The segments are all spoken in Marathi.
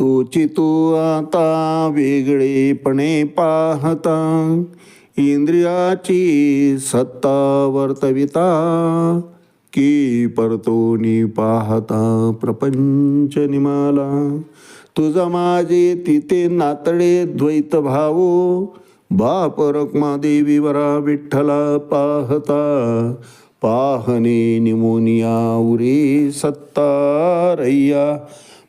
तोची तो आता वेगळेपणे पाहता. इंद्रियाची सत्ता वर्तविता. की परतोनी पाहता प्रपंच निमाला. तुझा माझे तिथे नातडे द्वैत भावो. बाप रक्मा देवी वरा विठ्ठला पाहता. पाहणे निमोनिया उरे सत्ता रय्या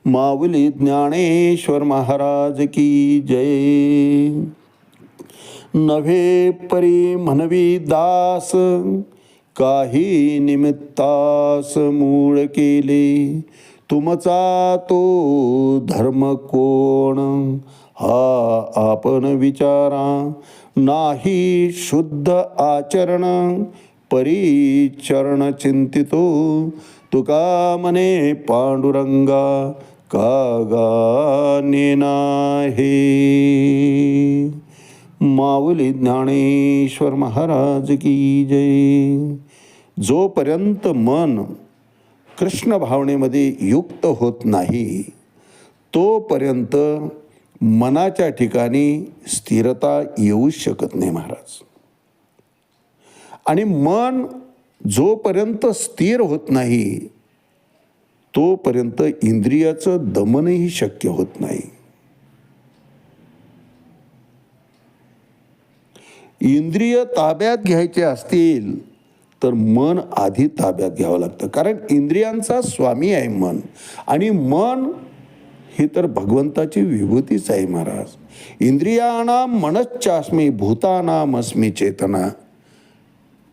माऊली ज्ञानेश्वर महाराज की जय। नव्हे परी म्हणवी दास काही निमित्तास मूळ केले। तुमचा तो धर्म कोण? हा आपण विचारा। नाही शुद्ध आचरण परिचरण चिंतितो। तुका मने पांडुरंगा का नाही. माऊली ज्ञानेश्वर महाराज की जय. जोपर्यंत मन कृष्ण भावनेमध्ये युक्त होत नाही तोपर्यंत मनाच्या ठिकाणी स्थिरता येऊच शकत नाही महाराज. आणि मन जोपर्यंत स्थिर होत नाही तोपर्यंत इंद्रियाचं दमनही शक्य होत नाही. इंद्रिय ताब्यात घ्यायचे असतील तर मन आधी ताब्यात घ्यावं लागतं. कारण इंद्रियांचा स्वामी आहे मन. आणि मन ही तर भगवंताची विभूतीच आहे महाराज. इंद्रियाना मनश्चास्मी भूतानाम अस्मी चेतना.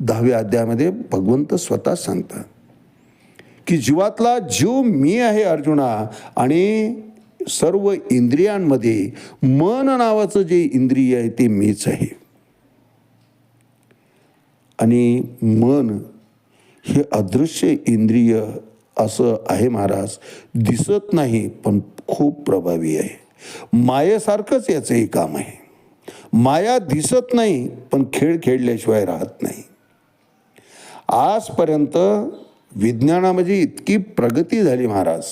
दहाव्या अध्यायामध्ये भगवंत स्वतः सांगतात. की जीवातला जीव मी आहे अर्जुना आणि सर्व इंद्रियांमध्ये मन नावाचं जे इंद्रिय आहे ते मीच आहे. आणि मन हे अदृश्य इंद्रिय असं आहे महाराज दिसत नाही पण खूप प्रभावी आहे. मायेसारखंच याचंही काम आहे. माया दिसत नाही पण खेळ खेळल्याशिवाय राहत नाही. आजपर्यंत विज्ञानामध्ये इतकी प्रगती झाली महाराज.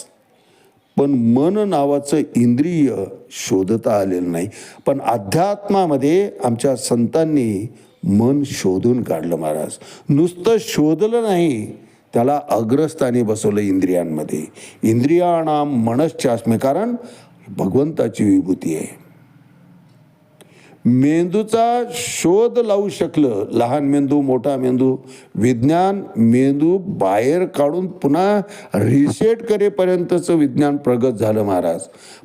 पण मन नावाचं इंद्रिय शोधता आलेलं नाही. पण अध्यात्मामध्ये आमच्या संतांनी मन शोधून काढलं महाराज. नुसतं शोधलं नाही त्याला अग्रस्थानी बसवलं इंद्रियांमध्ये. इंद्रियाणाम मनश्चास्मे कारण भगवंताची विभूती आहे. मेंदूचा शोध लावू शकलं. लहान मेंदू मोठा मेंदू. विज्ञान मेंदू बाहेर काढून पुन्हा रिसेट करेपर्यंतचं विज्ञान प्रगत झालं महाराज.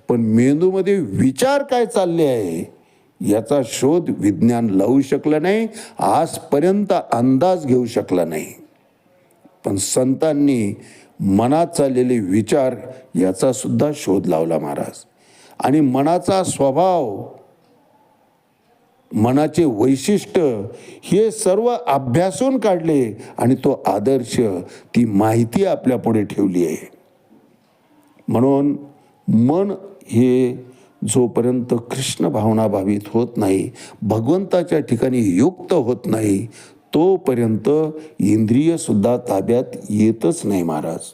पण मेंदूमध्ये विचार काय चालले आहे? याचा शोध विज्ञान लावू शकलं नाही आजपर्यंत अंदाज घेऊ शकला नाही. पण संतांनी मनात चाललेले विचार याचा सुद्धा शोध लावला महाराज. आणि मनाचा स्वभाव मनाचे वैशिष्ट्य हे सर्व अभ्यासून काढले आणि तो आदर्श ती माहिती आपल्यापुढे ठेवली आहे. म्हणून मन हे जोपर्यंत कृष्ण भावना भावित होत नाही भगवंताच्या ठिकाणी युक्त होत नाही तोपर्यंत इंद्रियसुद्धा ताब्यात येतच नाही महाराज.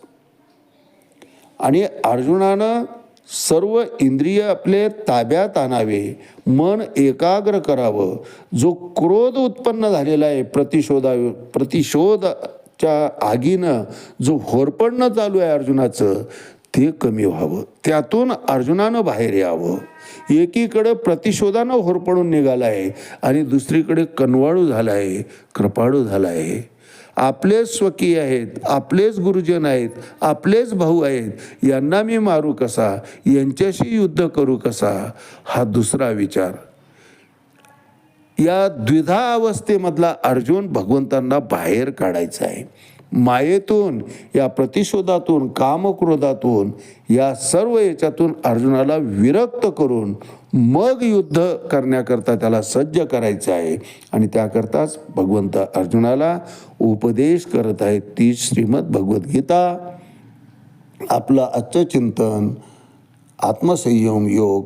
आणि अर्जुनानं सर्व इंद्रिय आपले ताब्यात आणावे मन एकाग्र करावं. जो क्रोध उत्पन्न झालेला आहे प्रतिशोधा प्रतिशोधाच्या आगीनं जो होरपडणं चालू आहे अर्जुनाचं ते कमी व्हावं. त्यातून अर्जुनानं बाहेर यावं. एकीकडं प्रतिशोधानं होरपडून निघाला आहे आणि दुसरीकडे कनवाळू झाला आहे कृपाळू झाला आहे आपलेच स्वकीय आहेत आपलेच गुरुजन आहेत आपलेच भाऊ आहेत यांना मी मारू कसा? यांच्याशी युद्ध करू कसा? हा दुसरा विचार. या द्विधा अवस्थेमधला अर्जुन भगवंतांना बाहेर काढायचा आहे. मायेतून या प्रतिशोधातून कामक्रोधातून या सर्व याच्यातून अर्जुनाला विरक्त करून मग युद्ध करण्याकरता त्याला सज्ज करायचं आहे. आणि त्याकरताच भगवंत अर्जुनाला उपदेश करत आहेत ती श्रीमद भगवद्गीता आपलं आजचं चिंतन आत्मसंयम योग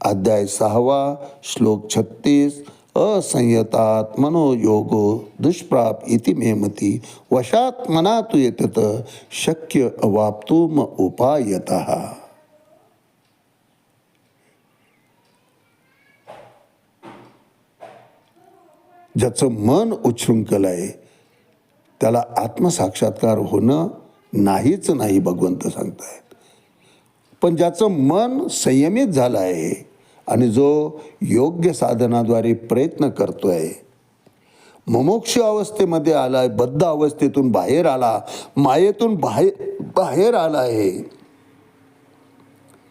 अध्याय सहावा श्लोक छत्तीस असंयतात मनोयोग दुष्प्राप इति मेमती वशात मनात येतत शक्य अवाप्तुम उपायत। ज्याचं मन उच्छृंखल आहे त्याला आत्मसाक्षात्कार होणं नाहीच नाही भगवंत सांगतायत. पण ज्याचं मन संयमित झालं आहे आणि जो योग्य साधनाद्वारे प्रयत्न करतो आहे ममोक्ष अवस्थेमध्ये आलाय बद्ध अवस्थेतून बाहेर आला मायेतून बाहेर बाहेर आला आहे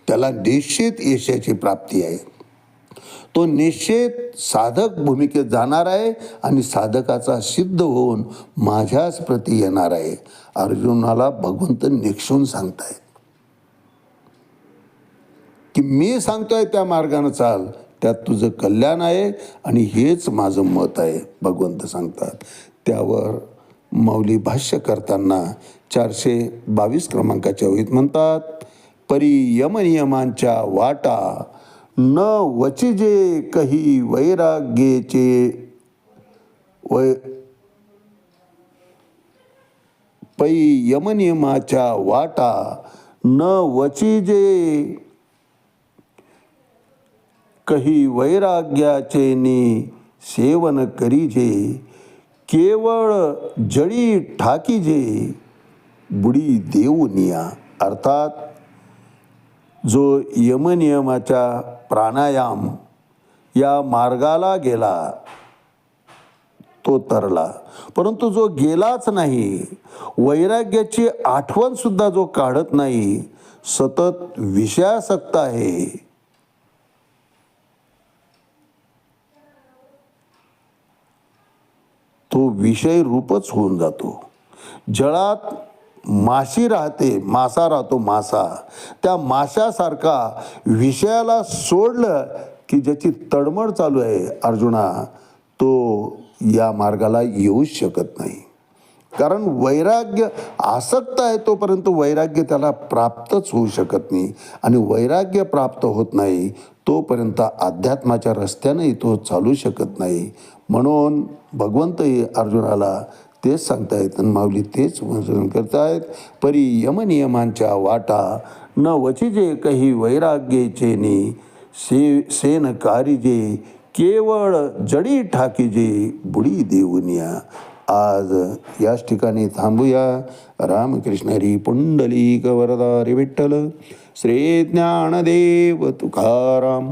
त्याला निश्चित यशाची प्राप्ती आहे. तो निश्चित साधक भूमिकेत जाणार आहे आणि साधकाचा सिद्ध होऊन माझ्याच प्रती येणार आहे. अर्जुनाला भगवंत निक्षून सांगतायत. की मी सांगतोय त्या मार्गानं चाल त्यात तुझं कल्याण आहे आणि हेच माझं मत आहे भगवंत सांगतात. त्यावर माऊली भाष्य करताना चारशे बावीस क्रमांकाच्या ओळीत म्हणतात परी यमनियमांच्या वाटा न वचिजे कही वैराग्येचे. वै पै यमनियमाच्या वाटा न वचिजे कही वैराग्याचे नि सेवन करीजे केवळ जळी ठाकीजे बुडी देऊनिया अर्थात जो यमनियमाच्या प्राणायाम या मार्गाला गेला तो तरला. परंतु जो गेलाच नाही वैराग्याची आठवण सुद्धा जो काढत नाही सतत विषयासक्त आहे. तो विषय रूपच होऊन जातो. जळात माशी राहते मासा राहतो मासा. त्या माशासारखा विषयाला सोडलं की ज्याची तडमड चालू आहे अर्जुना तो या मार्गाला येऊच शकत नाही. कारण वैराग्य आसक्त आहे तोपर्यंत वैराग्य त्याला प्राप्तच होऊ शकत नाही. आणि वैराग्य प्राप्त होत नाही तोपर्यंत अध्यात्माच्या रस्त्यानेही तो चालू शकत नाही. म्हणून भगवंतही अर्जुनाला तेच सांगतायत आणि माऊली तेच वर्णन करतायत. परी यमनियमांच्या वाटा न वचिजे काही वैराग्येचे नि से सेन कारिजे केवळ जडी ठाकीजे बुडी देऊनिया आज याच ठिकाणी थांबूया. रामकृष्णरी पुंडलिक वरदारी विठ्ठल. श्री ज्ञानदेव तुकाराम.